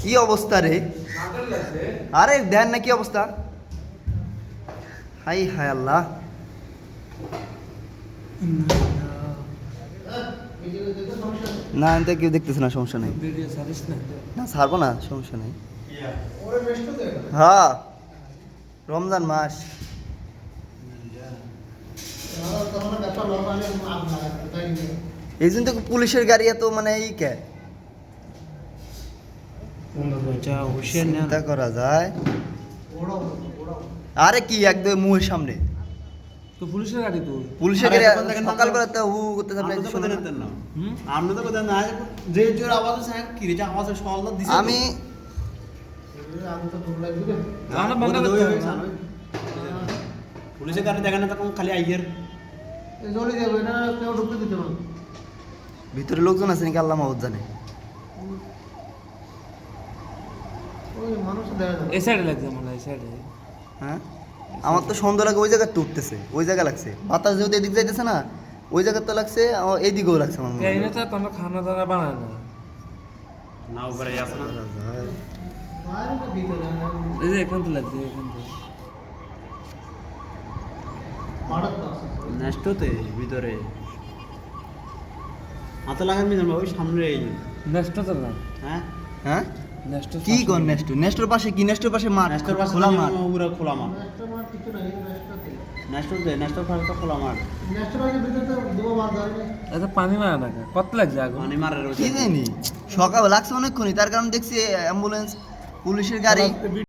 কি অবস্থা রে? আরে দেন না, কি অবস্থা? হাই হাই আল্লাহ। না আমি তো কেউ দেখতেছে না, সমস্যা নেই। না, ছাড়বো না, সমস্যা নেই। হ্যাঁ রমজান মাস। এই জন্য তো পুলিশের গাড়ি এত মানে এই কে? চিন্তা করা যায়। আরে কি একদম মুহের সামনে। তো পুলিশের গাড়ি তো। পুলিশের গাড়ি তো হু করতে থাকলে তো না। নিতেন না। হুম? আমরা তো কোথায় না যে জোর আওয়াজ আছে কি রে যে আওয়াজের দিছে আমি। পুলিশের গাড়ি দেখেন না তখন খালি আইয়ের। ভিতরে লোকজন আছে নাকি আল্লাহ মাহবুদ জানে। এই সাইডে লাগছে মনে হয় এই সাইডে হ্যাঁ? আমার তো সন্ধ্যা লাগে ওই জায়গায় তো উঠতেছে ওই জায়গা লাগছে। বাতাস যেহেতু এদিক যাইতেছে না ওই জায়গায় তো লাগছে এইদিকেও লাগছে আমার মনে তো খানা দানা বানায় না। না উপরে আসে না। এই যে এখান তো লাগছে এখান তো ভিতরে। হাতে লাগান মিজান ওই সামনে এই নেক্সট না হ্যাঁ? হ্যাঁ? কি কর নেস্ট নেস্টোর? পাশে কি? নেস্টোর পাশে মাঠ নেক্সটের পাশে খোলা মাঠ পুরো খোলা মাঠ। নেক্সট দে নেক্সটের পাশে তো খোলা মাঠ। এটা পানি মারা না কত লাগছে আগুন? পানি মারে কি জানি? সকাল লাগছে অনেকক্ষণই তার কারণ দেখছি অ্যাম্বুলেন্স পুলিশের গাড়ি।